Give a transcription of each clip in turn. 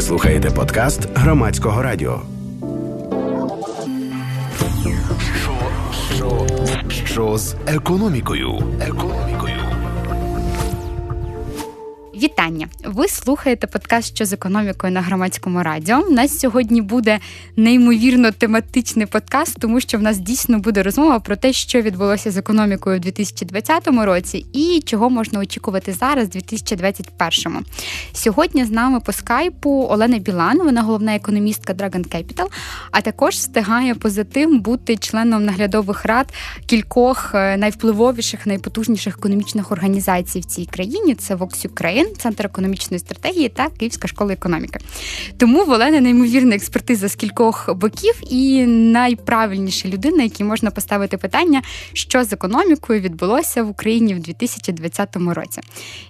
Ви слухаєте подкаст громадського радіо. Що, що, що з економікою? Економікою. Вітання! Ви слухаєте подкаст що з економікою на громадському радіо. У нас сьогодні буде неймовірно тематичний подкаст, тому що в нас дійсно буде розмова про те, що відбулося з економікою у 2020 році і чого можна очікувати зараз, у 2021. Сьогодні з нами по скайпу Олена Білан, вона головна економістка Dragon Capital, а також встигає поза тим бути членом наглядових рад кількох е, найвпливовіших, найпотужніших економічних організацій в цій країні. Це Vox Ukraine, Центр економічної стратегії та Київська школа економіки. Тому в Олени неймовірна експертиза з кількох боків і найправильніша людина, якій можна поставити питання, що з економікою відбулося в Україні в 2020 році.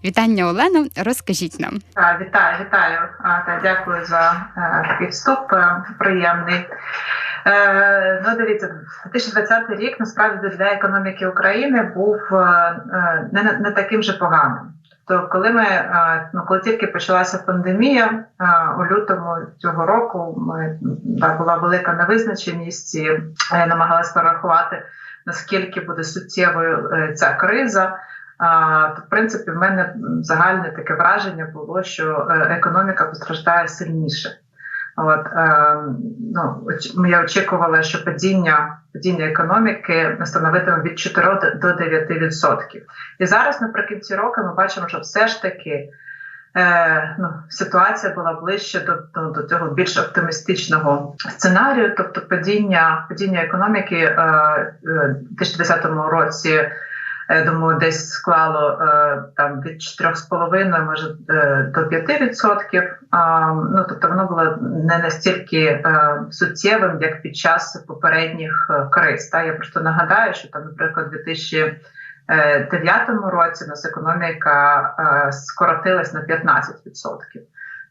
Вітання, Олено, розкажіть нам. Вітаю, вітаю. та Дякую за е, такий вступ. Е, приємний. Е, ну, дивіться, 2020 рік насправді для економіки України був не не таким же поганим. То коли ми ну коли тільки почалася пандемія у лютому цього року, ми да, була велика невизначеність і я намагалась порахувати наскільки буде суттєвою е, ця криза. То в принципі в мене загальне таке враження було, що е, економіка постраждає сильніше. От е, ну я очікувала, що падіння падіння економіки становитиме від 4 до 9%. І зараз, наприкінці року, ми бачимо, що все ж таки е, ну, ситуація була ближче до, до до, цього більш оптимістичного сценарію, тобто падіння падіння економіки е, е, у 2010 році. Я думаю, десь склало е, там від 4,5, може е, до 5%. Ну тобто воно було не настільки е, суттєвим, як під час попередніх криз. Та я просто нагадаю, що там, наприклад, у 2009 році у нас економіка скоротилась на 15%.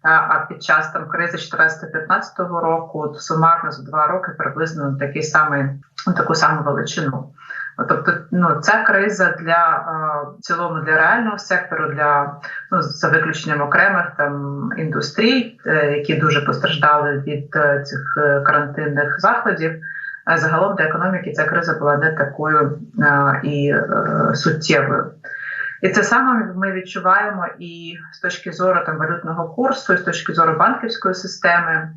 А під час там кризи 14-15 року сумарно за два роки приблизно такий самий таку саму величину. Тобто, ну ця криза для в цілому для реального сектору, для ну за виключенням окремих там індустрій, е, які дуже постраждали від е, цих е, карантинних заходів. Загалом для економіки ця криза була не такою і суттєвою. І це саме ми відчуваємо і з точки зору там валютного курсу, і з точки зору банківської системи.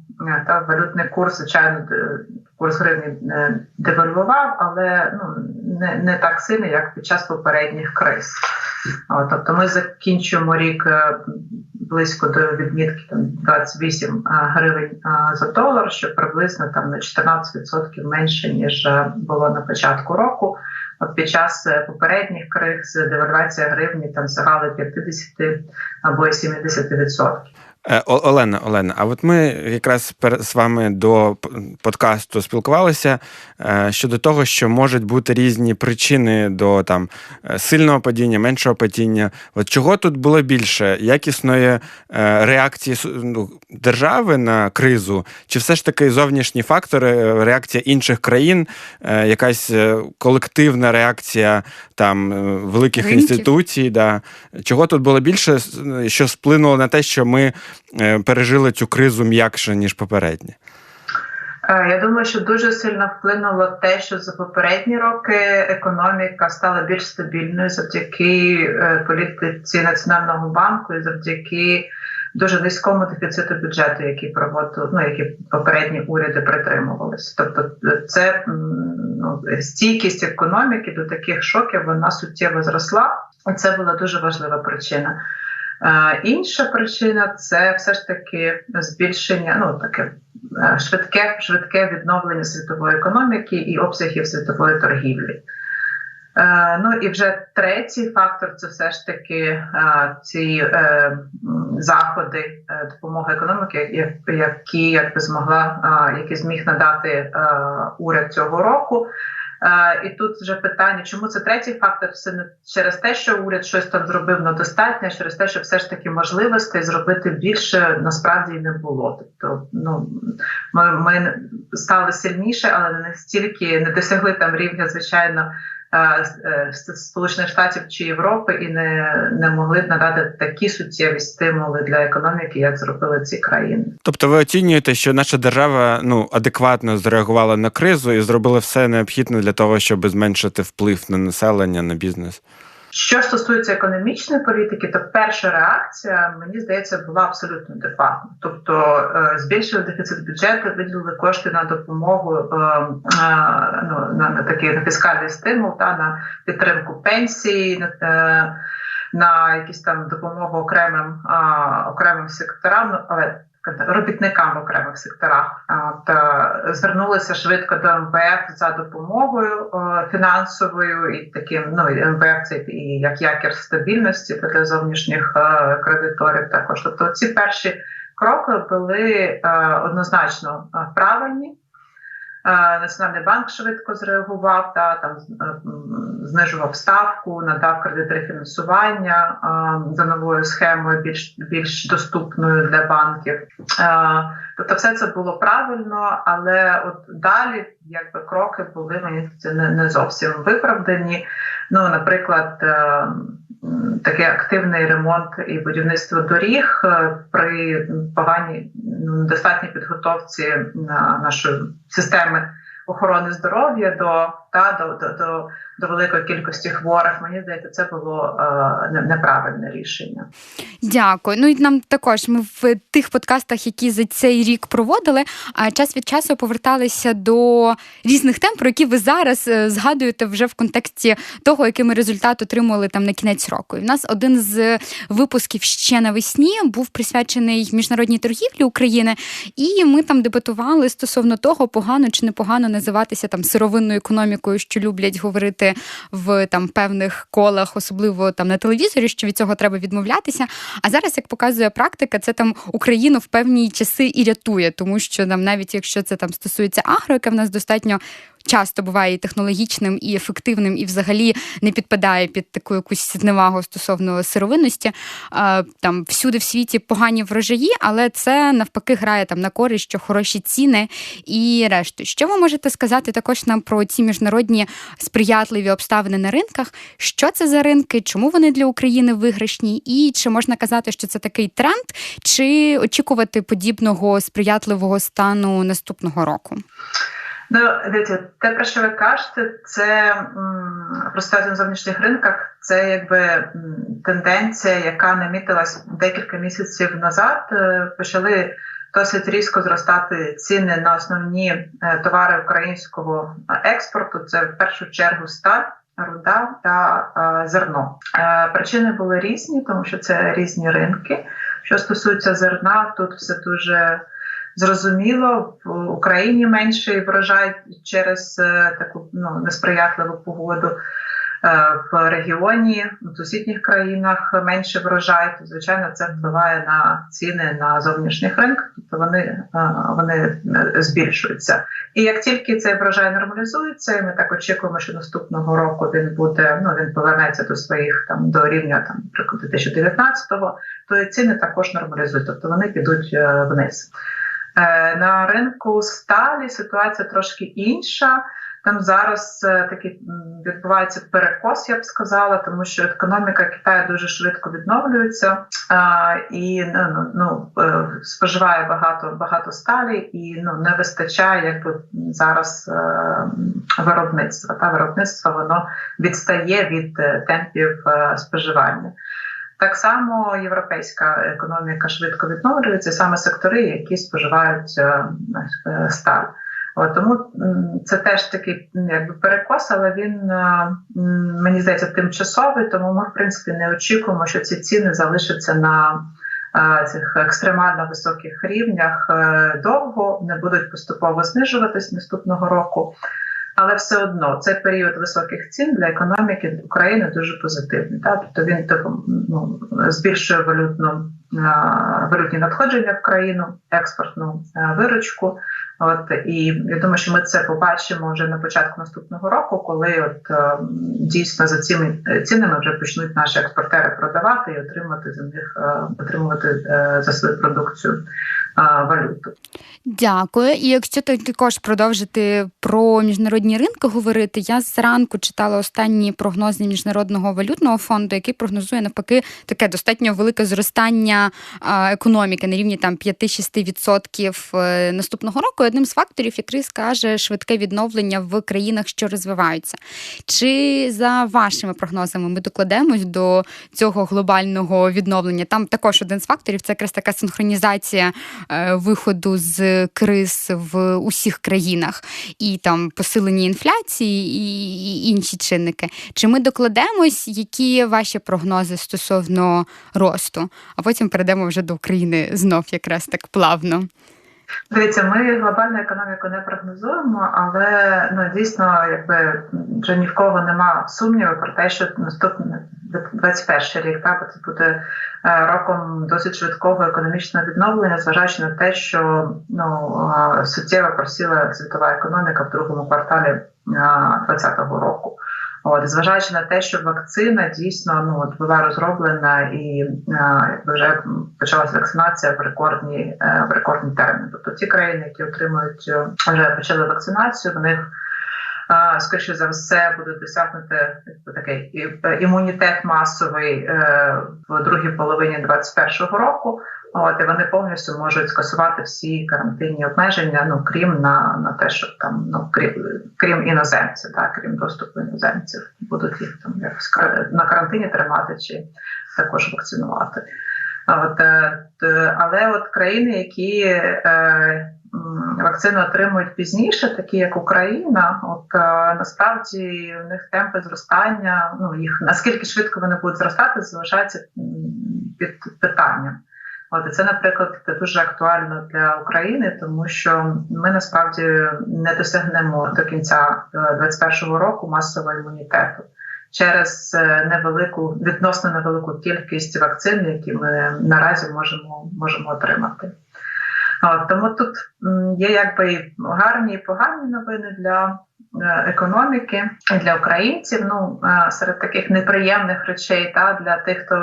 Та валютний курс, звичайно, курс гривні е, девальвував, але ну не не так сильно, як під час попередніх криз. О, тобто ми закінчуємо рік е, близько до відмітки там 28 гривень за долар, що приблизно там на 14% менше ніж е, було на початку року. От під час попередніх криз девальвація гривні там сягала 50 або 70%. Е, Олена, Олена, а от ми якраз з вами до подкасту спілкувалися е, щодо того, що можуть бути різні причини до там е, сильного падіння, меншого падіння. От чого тут було більше? Якісної реакції ну, держави на кризу, чи все ж таки зовнішні фактори, реакція інших країн, якась колективна реакція там великих Ринків. інституцій? Да. Чого тут було більше, що сплинуло на те, що ми. Е, пережили цю кризу м'якше ніж попередні? Е, я думаю, що дуже сильно вплинуло те, що за попередні роки економіка стала більш стабільною завдяки е, політиці національного банку і завдяки дуже низькому дефіциту бюджету, який проводив, ну які попередні уряди притримувалися. Тобто, це ну, стійкість економіки до таких шоків вона суттєво зросла, і це була дуже важлива причина. Інша причина це все ж таки збільшення, ну таке е, швидке швидке відновлення світової економіки і обсягів світової торгівлі. Е, ну і вже третій фактор це все ж таки е, ці заходи допомоги економіки, які як би змогла, які зміг надати уряд цього року. І тут вже питання, чому це третій фактор? Це не через те, що уряд щось там зробив недостатньо, через те, що все ж таки можливостей зробити більше насправді не було. Тобто, ну ми ми стали сильніше, але не стільки не досягли там рівня, звичайно, Сполучених Штатів чи Європи і не не могли надати такі суттєві стимули для економіки, як зробили ці країни. Тобто, ви оцінюєте, що наша держава ну адекватно зреагувала на кризу і зробила все необхідне для того, щоб зменшити вплив на населення на бізнес. Що стосується економічної політики, то перша реакція, мені здається, була абсолютно адекватна. Тобто е, збільшили дефіцит бюджету, виділили кошти на допомогу е, е, ну, на, такий на фіскальний стимул, та на підтримку пенсії, на, на якісь там допомогу окремим окремим секторам. Ну, але робітникам в окремих секторах. Та звернулися швидко до МВФ за допомогою фінансовою і таким ну МВФ це і як якір стабільності для зовнішніх кредиторів. Також тобто ці перші кроки були однозначно правильні. Національний банк швидко зреагував, та там е, знижував ставку, надав кредит рефінансування за новою схемою, більш більш доступною для банків. Тобто, все це було правильно, але от далі, якби кроки були мені це не, не зовсім виправдані. Ну, наприклад. Такий активний ремонт і будівництво доріг е, при поганій достатній недостатній підготовці нашої системи охорони здоров'я до та до, до, до до великої кількості хворих. Мені здається, це було е, неправильне рішення. Дякую. Ну і нам також ми в тих подкастах, які за цей рік проводили, а час від часу поверталися до різних тем, про які ви зараз е, згадуєте вже в контексті того, який ми результат отримували там на кінець року. І в нас один з випусків ще навесні був присвячений міжнародній торгівлі України, і ми там дебатували стосовно того, погано чи непогано називатися там сировинною економікою, що люблять говорити в там певних колах, особливо там на телевізорі, що від цього треба відмовлятися. А зараз, як показує практика, це там Україну в певні часи і рятує, тому що нам, навіть якщо це там стосується агро, яке в нас достатньо часто буває і технологічним, і ефективним, і взагалі не підпадає під таку якусь зневагу стосовно сировинності. Там всюди в світі погані врожаї, але це навпаки грає там на користь, що хороші ціни і решту. Що ви можете сказати також нам про ці міжнародні сприятливі обставини на ринках? Що це за ринки? Чому вони для України виграшні? І чи можна казати, що це такий тренд, чи очікувати подібного сприятливого стану наступного року? Ну, дивіться, те, про що ви кажете, це про ситуацію на зовнішніх ринках, це якби тенденція, яка намітилась декілька місяців назад. Е, почали досить різко зростати ціни на основні е, товари українського експорту. Це в першу чергу сталь, руда та е, зерно. Причини були різні, тому що це різні ринки. Що стосується зерна, тут все дуже Зрозуміло, в Україні менший врожай через е, таку ну несприятливу погоду. Е, в регіоні, в сусідніх країнах менше врожай, то звичайно це впливає на ціни на зовнішніх ринках, тобто вони е, вони збільшуються. І як тільки цей врожай нормалізується, і ми так очікуємо, що наступного року він буде ну він повернеться до своїх там до рівня там наприклад 2019-го, то і ціни також нормалізують, тобто вони підуть вниз. Е, на ринку сталі ситуація трошки інша. Там зараз е, такий відбувається перекос, я б сказала, тому що економіка Китаю дуже швидко відновлюється і ну, ну, ну е, споживає багато багато сталі, і ну не вистачає якби зараз виробництва. Та виробництво воно відстає від темпів споживання. Так само європейська економіка швидко відновлюється, саме сектори, які споживають е, е, сталь. Тому це теж такий якби перекос, але він е, мені здається тимчасовий. Тому ми в принципі не очікуємо, що ці ціни залишаться на цих екстремально високих рівнях довго, не будуть поступово знижуватись наступного року. Але все одно цей період високих цін для економіки України дуже позитивний. Так? Тобто він ну, збільшує валютну валютні надходження в країну, експортну виручку. От і я думаю, що ми це побачимо вже на початку наступного року, коли от дійсно за цими цінами вже почнуть наші експортери продавати і отримати за них отримувати за свою продукцію валюту. Дякую. І якщо також продовжити про міжнародні ринки говорити, я зранку читала останні прогнози міжнародного валютного фонду, який прогнозує навпаки таке достатньо велике зростання економіки на рівні там 5-6% е, наступного року. Одним з факторів, який скаже швидке відновлення в країнах, що розвиваються. Чи за вашими прогнозами ми докладемось до цього глобального відновлення? Там також один з факторів це якраз така синхронізація виходу з криз в усіх країнах і там посилення інфляції і інші чинники. Чи ми докладемось, які ваші прогнози стосовно росту? А потім перейдемо вже до України знов якраз так плавно. Дивіться, ми глобальну економіку не прогнозуємо, але ну дійсно, якби вже ні в кого нема сумніву про те, що наступний 21 рік так, це буде е, роком досить швидкого економічного відновлення, зважаючи на те, що ну е, суттєво просіла світова економіка в другому кварталі 2020 е, року. От, зважаючи на те, що вакцина дійсно ну от була розроблена і е, вже почалася вакцинація в рекордні в рекордні терміни. Тобто ті країни, які отримують вже почали вакцинацію, в них скоріше за все буде досягнути такий е, імунітет масовий е, в другій половині 2021 року. От і вони повністю можуть скасувати всі карантинні обмеження, ну крім на на те, що там ну крім крім іноземців, так крім доступу іноземців, будуть їх там як на карантині тримати чи також вакцинувати. От, е, Але от країни, які вакцину отримують пізніше, такі як Україна, от е, насправді у них темпи зростання, ну їх наскільки швидко вони будуть зростати, залишається під питанням. От і це, наприклад, дуже актуально для України, тому що ми насправді не досягнемо до кінця 2021 е, року масового імунітету через е, невелику відносно невелику кількість вакцин, які ми наразі можемо можемо отримати. Тому тут є якби і гарні і погані новини для е, економіки і для українців. Ну е, серед таких неприємних речей, та для тих, хто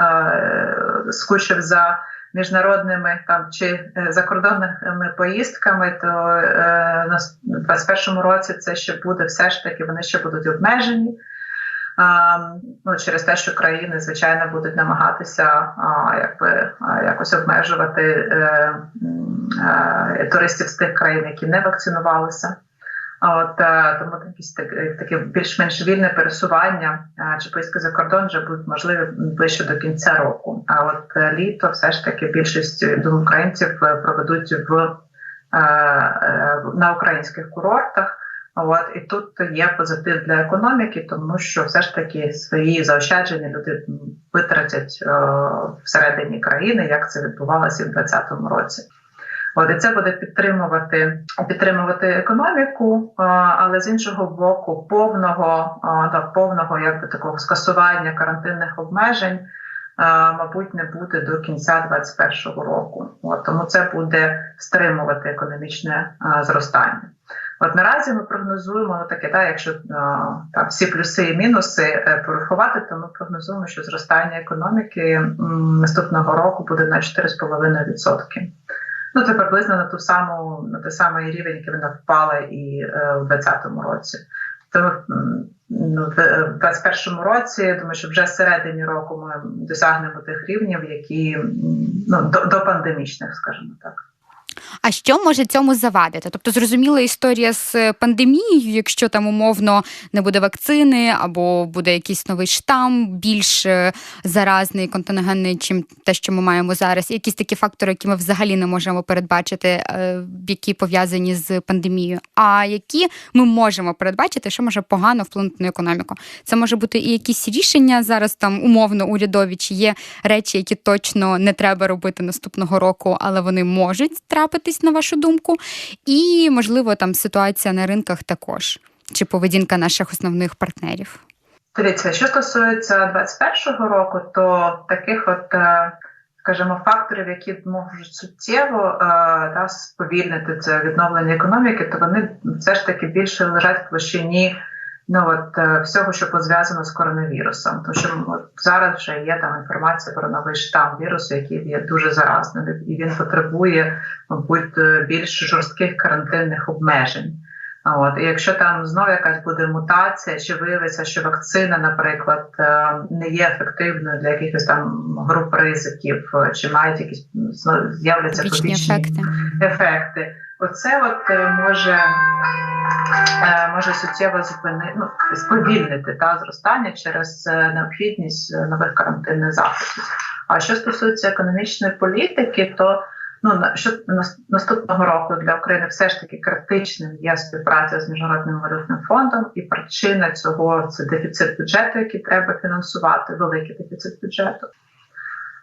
е, скучив за міжнародними там чи закордонними поїздками, то е, на 21 році це ще буде все ж таки, вони ще будуть обмежені ну, через те, що країни звичайно будуть намагатися якби якось обмежувати е, е, туристів з тих країн, які не вакцинувалися. От е, тому якісь таке більш-менш вільне пересування чи поїздки за кордон вже будуть можливі ближче до кінця року. А от літо все ж таки більшість українців проведуть в на українських курортах. От і тут є позитив для економіки, тому що все ж таки свої заощадження люди витратять е, всередині країни, як це відбувалося в 2020 році. От і це буде підтримувати підтримувати економіку, але з іншого боку, повного е, повного якби такого скасування карантинних обмежень, мабуть, не буде до кінця 2021 року. От тому це буде стримувати економічне е, зростання. От наразі ми прогнозуємо ну, таке, так, якщо там всі плюси і мінуси е, порахувати, то ми прогнозуємо, що зростання економіки наступного року буде на 4,5%. Ну це приблизно на ту саму на той самий рівень, який вона впала і е, у 2020 році. Тому ну, в 2021 році я думаю, що вже середині року ми досягнемо тих рівнів, які ну до, до пандемічних, скажімо так. А що може цьому завадити? Тобто, зрозуміла історія з пандемією, якщо там умовно не буде вакцини, або буде якийсь новий штам, більш е, заразний, контингенний, чим те, що ми маємо зараз, і якісь такі фактори, які ми взагалі не можемо передбачити, е, які пов'язані з пандемією. А які ми можемо передбачити, що може погано вплинути на економіку? Це може бути і якісь рішення зараз там умовно урядові, чи є речі, які точно не треба робити наступного року, але вони можуть трапити змінюватись, на вашу думку, і, можливо, там ситуація на ринках також, чи поведінка наших основних партнерів. Дивіться, що стосується 2021 року, то таких от. Е, скажімо, факторів, які можуть суттєво е, да, сповільнити це відновлення економіки, то вони все ж таки більше лежать в площині ну от е, всього, що пов'язано з коронавірусом. Тому що от, зараз вже є там інформація про новий штам вірусу, який є дуже заразним, і він потребує, мабуть, е, більш жорстких карантинних обмежень. От і якщо там знову якась буде мутація, чи виявиться, що вакцина, наприклад, е, не є ефективною для якихось там груп ризиків, чи мають якісь з'являться побічні ефекти. ефекти. Оце от може Е, може суттєво зупинити ну, сповільнити та зростання через е, необхідність е, нових карантинних заходів. А що стосується економічної політики, то ну що наступного року для України все ж таки критичним є співпраця з міжнародним валютним фондом, і причина цього це дефіцит бюджету, який треба фінансувати, великий дефіцит бюджету.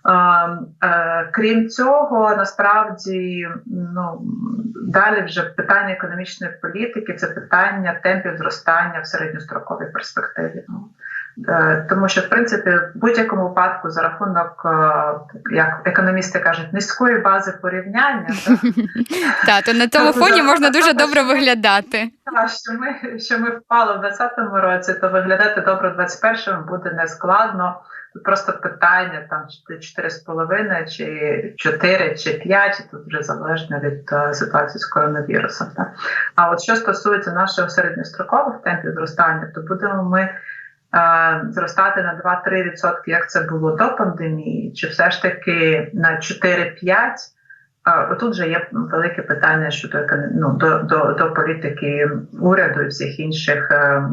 Е, крім цього, насправді ну далі вже питання економічної політики це питання темпів зростання в середньостроковій перспективі. Е, тому що в принципі в будь-якому випадку за рахунок, е, як економісти кажуть, низької бази порівняння, так, то на тому фоні можна дуже добре виглядати. Що ми що ми впали в 2020 році, то виглядати добре в 2021 буде нескладно. Тут просто питання там 4,5 чи 4 чи 5, тут вже залежно від uh, ситуації з коронавірусом. Так? А от що стосується нашого середньострокових темпів зростання, то будемо ми зростати на 2-3%, як це було до пандемії, чи все ж таки на 4-5%. Тут же є велике питання щодо ну, до, до, до політики уряду і всіх інших е,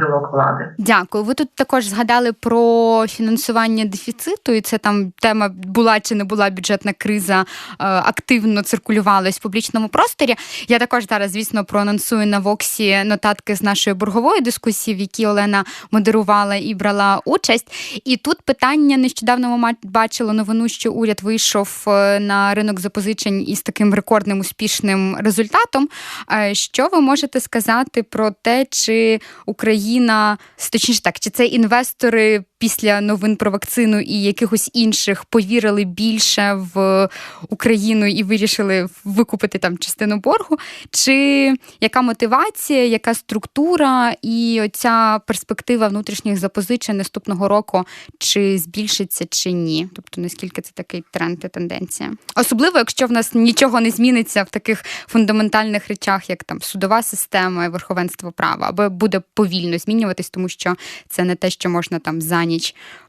гілок влади. Дякую. Ви тут також згадали про фінансування дефіциту, і це там тема була чи не була бюджетна криза, е, активно циркулювалась в публічному просторі. Я також зараз, звісно, проанонсую на Воксі нотатки з нашої боргової дискусії, в якій Олена модерувала і брала участь. І тут питання нещодавно ми бачили новину, що уряд вийшов е, на ринок запозичень із таким рекордним успішним результатом. Е, що ви можете сказати про те, чи Україна точніше так, чи це інвестори після новин про вакцину і якихось інших повірили більше в Україну і вирішили викупити там частину боргу? Чи яка мотивація, яка структура і оця перспектива внутрішніх запозичень наступного року чи збільшиться, чи ні? Тобто наскільки це такий тренд і тенденція? Особливо, якщо в нас нічого не зміниться в таких фундаментальних речах, як там судова система і верховенство права, або буде повільно змінюватись, тому що це не те, що можна там за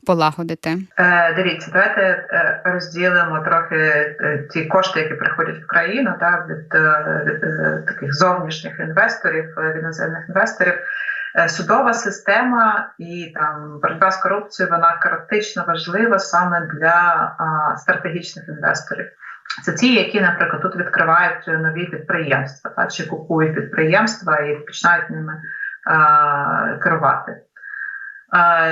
полагодити? Е, Дивіться, давайте е, розділимо трохи е, ті кошти, які приходять в країну, так, від, е, таких зовнішніх інвесторів, від іноземних інвесторів. Судова система і там боротьба з корупцією вона критично важлива саме для а, стратегічних інвесторів. Це ті, які, наприклад, тут відкривають нові підприємства, та, чи купують підприємства і починають ними а, керувати.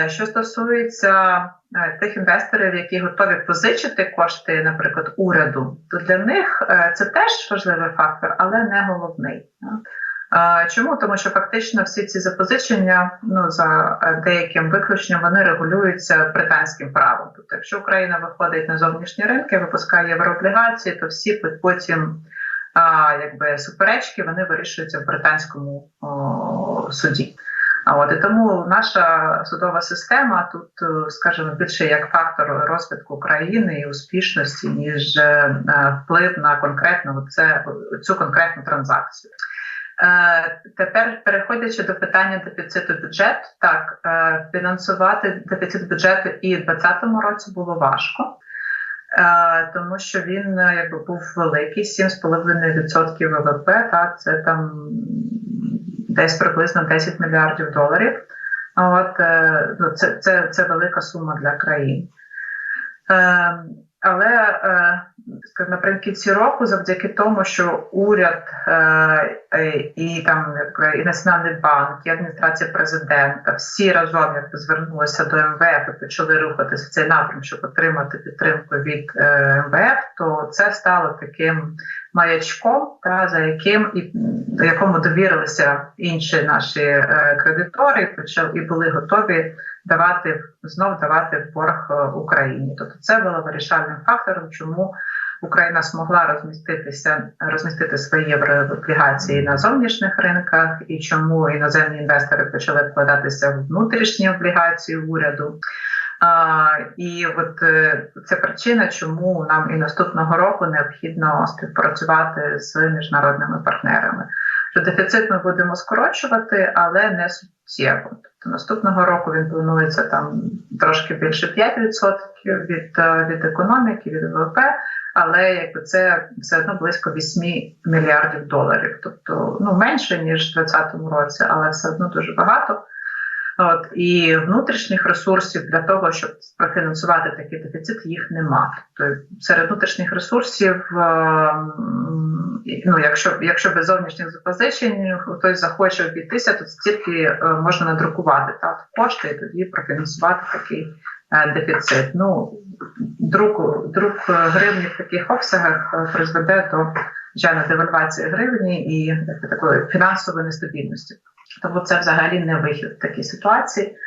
Що стосується е, тих інвесторів, які готові позичити кошти, наприклад, уряду, то для них е, це теж важливий фактор, але не головний. Чому? Тому що фактично всі ці запозичення, ну за е, деяким виключенням, вони регулюються британським правом. Тобто, якщо Україна виходить на зовнішні ринки, випускає єврооблігації, то всі потім а, якби суперечки вони вирішуються в британському о, суді. А от і тому наша судова система тут, е, скажімо, більше як фактор розвитку країни і успішності, ніж е, вплив на конкретну це цю конкретну транзакцію. Е, тепер переходячи до питання дефіциту бюджету, так фінансувати дефіцит бюджету і в 2020 році було важко. Тому що він якби був великий, 7,5% ВВП, та це там десь приблизно 10 мільярдів доларів. От е, ну, це це, це велика сума для країн. Е, але е, наприкінці року, завдяки тому, що уряд і там і Національний банк, і адміністрація президента всі разом як звернулися до МВФ і почали рухатися в цей напрям, щоб отримати підтримку від МВФ, то це стало таким маячком, та за яким і якому довірилися інші наші е, кредитори, і були готові давати знов давати в борг е, Україні. Тобто це було вирішальним фактором, чому Україна змогла розміститися, розмістити свої єврооблігації на зовнішніх ринках, і чому іноземні інвестори почали вкладатися в внутрішні облігації уряду. І от е, це причина, чому нам і наступного року необхідно співпрацювати з міжнародними партнерами. Що дефіцит ми будемо скорочувати, але не суттєво. Тобто наступного року він планується там трошки більше 5% від е, від економіки, від ВВП, але якби це все одно близько 8 мільярдів доларів, тобто ну менше ніж в 2020 році, але все одно дуже багато. От і внутрішніх ресурсів для того, щоб профінансувати такий дефіцит, їх нема. Тобто серед внутрішніх ресурсів, ем, ну якщо якщо без зовнішніх запозичень хтось захоче обійтися, то стільки е, можна надрукувати так кошти і тоді профінансувати такий е, дефіцит. Ну друк, друк гривні в таких обсягах е, призведе до звичайно девальвації гривні і такої фінансової нестабільності. Тому це взагалі не вихід в такій ситуації.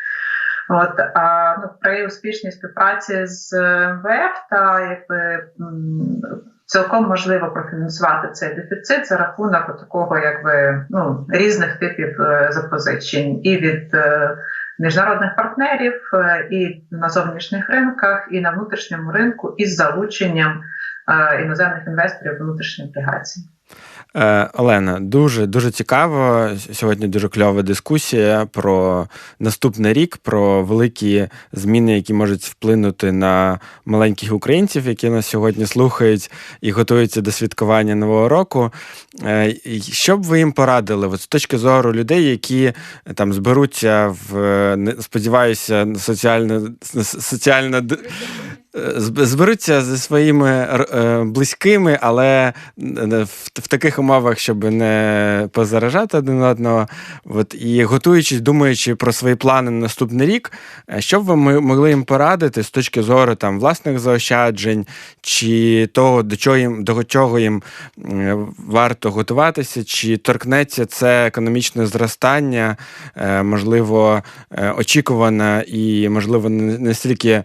От а ну, при успішній співпраці з МВФ та якби цілком можливо профінансувати цей дефіцит за рахунок такого, якби ну різних типів е, запозичень і від е, міжнародних партнерів, е, і на зовнішніх ринках, і на внутрішньому ринку, із залученням іноземних інвесторів внутрішні облігації. Е, Олена, дуже дуже цікаво. Сьогодні дуже кльова дискусія про наступний рік, про великі зміни, які можуть вплинути на маленьких українців, які нас сьогодні слухають і готуються до святкування нового року. Е, що б ви їм порадили? От з точки зору людей, які там зберуться в сподіваюся, соціально соціально зберуться зі своїми е, близькими, але в таких умовах, щоб не позаражати один одного. От, І готуючись, думаючи про свої плани на наступний рік, е, що б ви могли їм порадити з точки зору там власних заощаджень, чи того, до чого їм до чого їм варто готуватися, чи торкнеться це економічне зростання, е, можливо, очікуване і, можливо, не стільки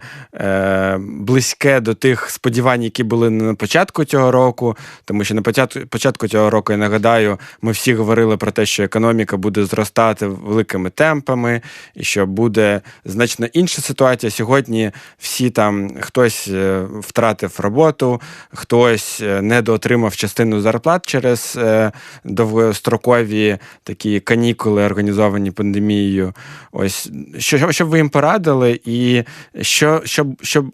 близьке до тих сподівань, які були на початку цього року. Тому що на початку цього року я нагадаю, ми всі говорили про те, що економіка буде зростати великими темпами, і що буде значно інша ситуація. Сьогодні всі там хтось е, втратив роботу, хтось е, недоотримав частину зарплат через е, довгострокові такі канікули, організовані пандемією. Ось що щоб ви їм порадили, і що щоб щоб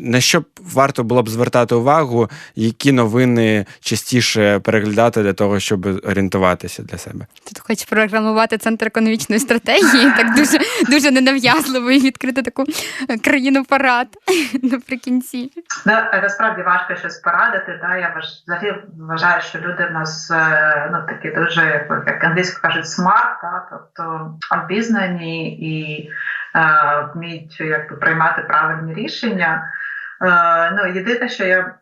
на що варто було б звертати увагу, які новини частіше переглядати для того, щоб орієнтуватися для себе? Ти хочеш програмувати центр економічної стратегії, так дуже дуже ненав'язливо і відкрити таку країну парад наприкінці. Ну, насправді важко щось порадити. Да? Я взагалі вважаю, що люди в нас е, ну такі дуже як англійсько кажуть, смарт, да? тобто обізнані і е, вміють якби приймати правильні рішення. Е, ну, єдине, що я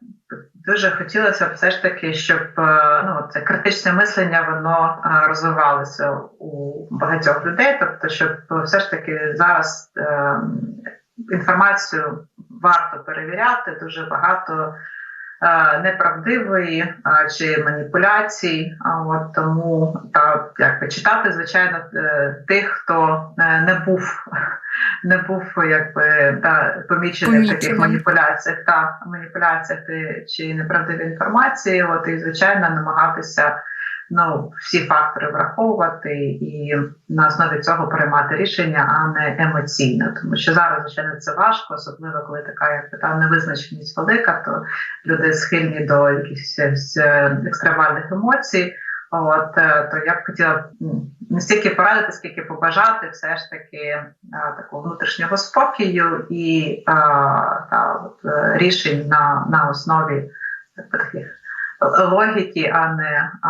дуже хотілося б все ж таки, щоб е, ну, це критичне мислення воно е, розвивалося у багатьох людей. Тобто, щоб все ж таки зараз інформацію варто перевіряти, дуже багато неправдивої чи маніпуляцій. От тому та як читати, звичайно, тих, хто не був не був якби та помічений в таких маніпуляціях та маніпуляціях чи неправдиві інформації. От і звичайно намагатися ну всі фактори враховувати і на основі цього приймати рішення, а не емоційно. Тому що зараз звичайно це важко, особливо коли така як та невизначеність велика, то люди схильні до якихось е, екстремальних емоцій. От е, то я б хотіла не стільки порадити, скільки побажати все ж таки а, такого внутрішнього спокою і а, та, от, е, рішень на на основі таких логіки, а не а,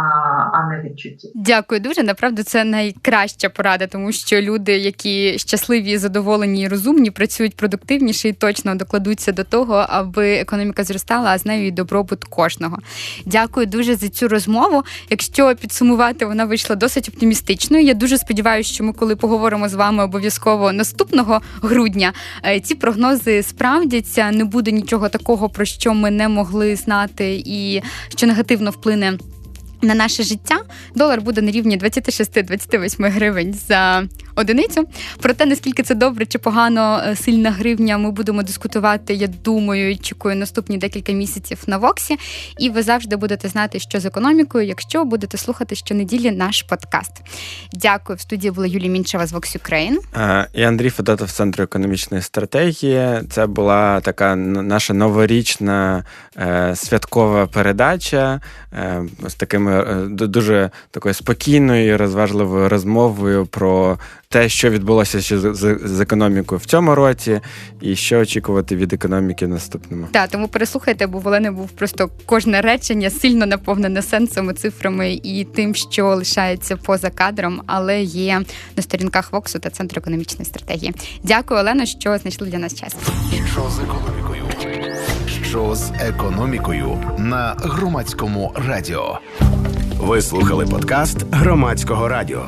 а не відчуттів. Дякую дуже. Направду це найкраща порада, тому що люди, які щасливі, задоволені і розумні, працюють продуктивніше і точно докладуться до того, аби економіка зростала, а з нею і добробут кожного. Дякую дуже за цю розмову. Якщо підсумувати, вона вийшла досить оптимістичною. Я дуже сподіваюся, що ми, коли поговоримо з вами обов'язково наступного грудня, е, ці прогнози справдяться. Не буде нічого такого, про що ми не могли знати, і що негативно вплине на наше життя долар буде на рівні 26-28 гривень за одиницю. Про те, наскільки це добре чи погано е, сильна гривня, ми будемо дискутувати. Я думаю, чекаю наступні декілька місяців на Воксі. І ви завжди будете знати, що з економікою, якщо будете слухати щонеділі наш подкаст. Дякую. В студії була Юлія Мінчева з Vox Ukraine. Е, І Андрій Федотов з Центру економічної стратегії. Це була така наша новорічна е, святкова передача з такими дуже такою спокійною і розважливою розмовою про те, що відбулося ще з, з, з економікою в цьому році, і що очікувати від економіки в наступному. Так, тому переслухайте, бо в Олени був просто кожне речення сильно наповнене сенсами, цифрами і тим, що лишається поза кадром, але є на сторінках Воксу та Центру економічної стратегії. Дякую, Олено, що знайшли для нас час. Що з економікою? Що з економікою на громадському радіо? Ви слухали подкаст громадського радіо.